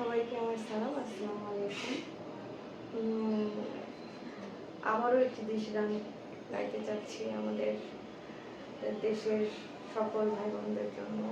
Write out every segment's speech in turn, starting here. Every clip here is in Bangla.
সবাইকে আমার সালাম, আসসালামু আলাইকুম। আবারও একটি দেশি গান গাইতে চাচ্ছি আমাদের দেশের সকল ভাই বোনদের জন্য।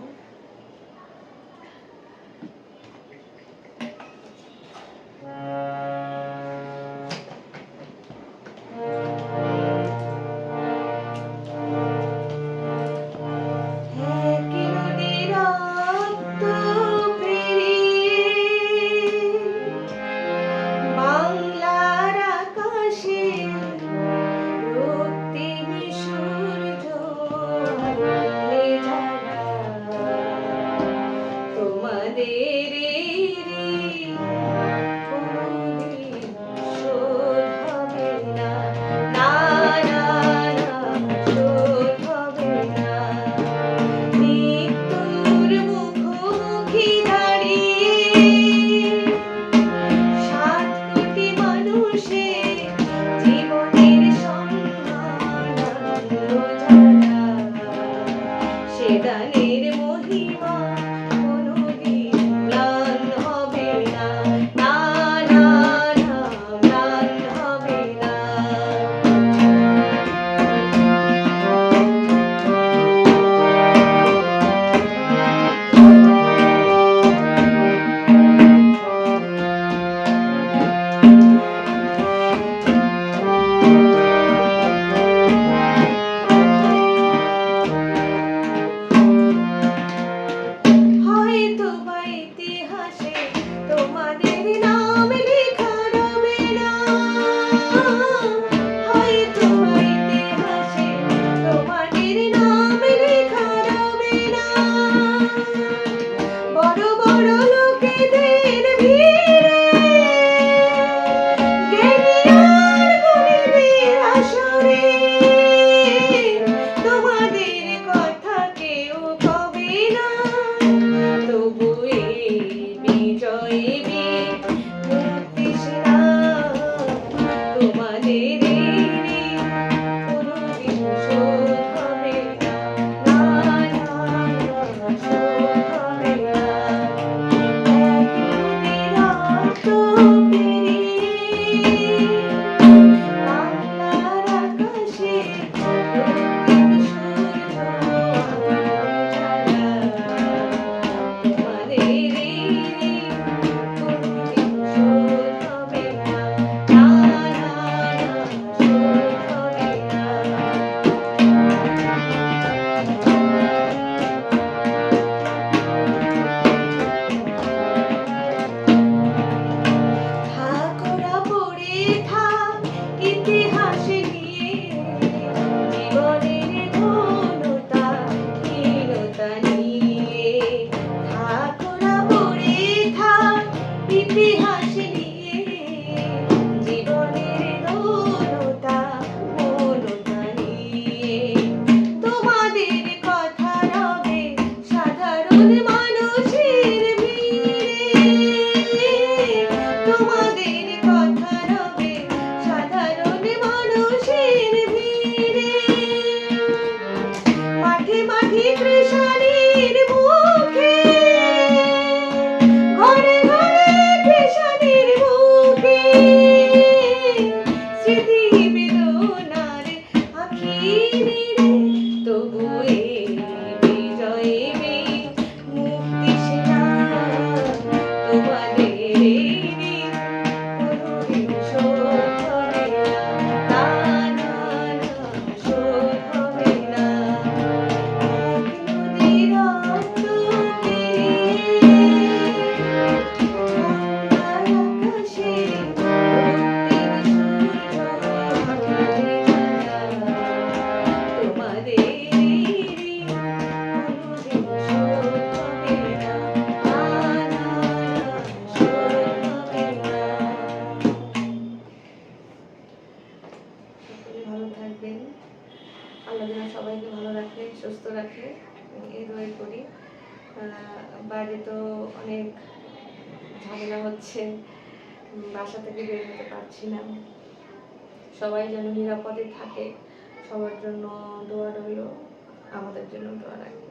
Sí. তবু এ ভালো রাখে, সুস্থ রাখে। এই দোয়াই করি। বাইরে তো অনেক ঝামেলা হচ্ছে। বাসা থেকে বের হতে পারছি না। সবাই যেন নিরাপদে থাকে। সবার জন্য দোয়া রইল। আমাদের জন্য দোয়া রাখে